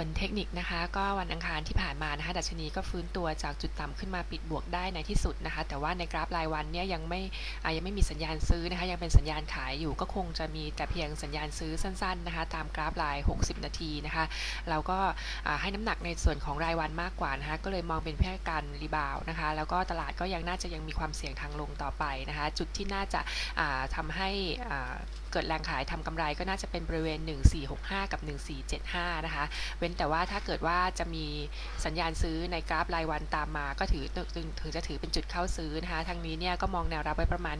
ส่วนเทคนิคนะคะ ก็วันอังคารที่ผ่านมานะคะดัชนีก็ฟื้นตัวจากจุดต่ำขึ้นมาปิดบวกได้ในที่สุดนะคะ แต่ว่าในกราฟรายวันเนี่ยยังไม่ยังไม่มีสัญญาณซื้อนะคะ ยังเป็นสัญญาณขายอยู่ก็คงจะมีแต่เพียงสัญญาณซื้อสั้นๆนะคะ ตามกราฟราย 60 นาทีนะคะ เราก็ให้น้ำหนักในส่วนของรายวันมากกว่านะคะก็เลยมองเป็นแค่การรีบาวด์นะคะ แล้วก็ตลาดก็ยังน่าจะยังมีความเสี่ยงทางลงต่อไปนะคะ จุดที่น่าจะอ่าทำให้อ่า เกิดแรงขายทำกำไรก็น่าจะเป็นบริเวณ 1465 กับ 1475 นะคะ เว้นแต่ว่าถ้าเกิดว่าจะมีสัญญาณซื้อในกราฟรายวันตามมา ก็ถือถึงถึงจะถือเป็นจุดเข้าซื้อนะคะ ทางนี้เนี่ยก็มองแนวรับไว้ประมาณ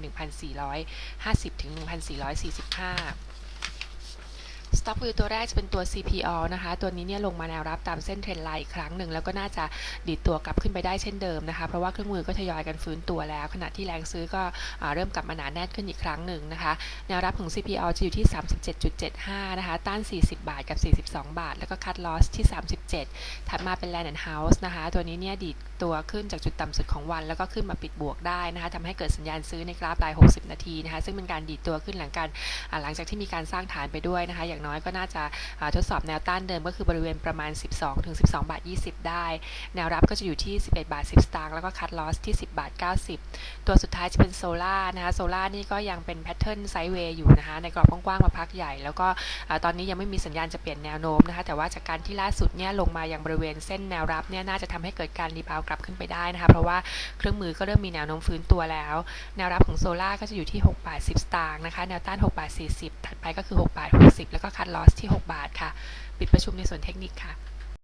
1,450 ถึง 1,445 Stop View ตัวแรกจะเป็นตัว CPO นะคะ ตัวนี้เนี่ยลงมาแนวรับตามเส้นเทรนไลน์อีกครั้งหนึ่ง แล้วก็น่าจะดีดตัวกลับขึ้นไปได้เช่นเดิมนะคะ เพราะว่าเครื่องมือก็ทยอยกันฟื้นตัวแล้ว ขณะที่แรงซื้อก็เริ่มกลับมาหนาแน่นขึ้นอีกครั้งหนึ่งนะคะ แนวรับของ CPO จะอยู่ที่ 37.75 นะคะ ต้าน 40 บาทกับ 42 บาท แล้วก็คัดลอสที่ 37 ถัดมาเป็น Land and House นะคะ ตัวนี้เนี่ยดีดตัวขึ้นจากจุดต่ำสุดของวัน แล้วก็ขึ้นมาปิดบวกได้นะคะทำให้เกิดสัญญาณซื้อในกราฟราย 60 นาทีนะคะ ซึ่งเป็นการดีดตัวขึ้นหลังการหลังจากที่มีการสร้างฐานไปด้วยนะคะอย่างน้อยก็น่าจะาทดสอบแนวต้านเดิมก็คือบริเวณประมาณ 12ถึง12 บาท 20 ได้ แนวรับก็จะอยู่ที่ 11 บาท 10 สตางค์แล้วก็คัดลอสที่ 10 บาท 90 ตัวสุดท้ายจะเป็นโซล่านะคะโซล่านี่ก็ยังเป็นแพทเทิร์นไซด์เวย์อยู่นะคะในกรอบกว้างๆมาพักใหญ่ แล้วก็ตอนนี้ยังไม่มีสัญญาณจะเปลี่ยนแนวโน้มนะคะแต่ว่าจากการที่ล่าสุดเนี่ยลงมายังบริเวณเส้นแนวรับเนี่ยน่าจะทำให้เกิดการรีบาวกลับขึ้นไปได้นะคะเพราะว่าเครื่องมือก็เริ่มมีแนวโน้มฟื้นตัวแล้ว แนวรับของโซล่าก็จะอยู่ที่6บาท10 สตางค์นะคะแนวต้าน6บาท40 ถัดไปก็คือ6บาท60 แล้วก็คัดลอสที่ 6 บาทค่ะ ปิดประชุมในส่วนเทคนิคค่ะ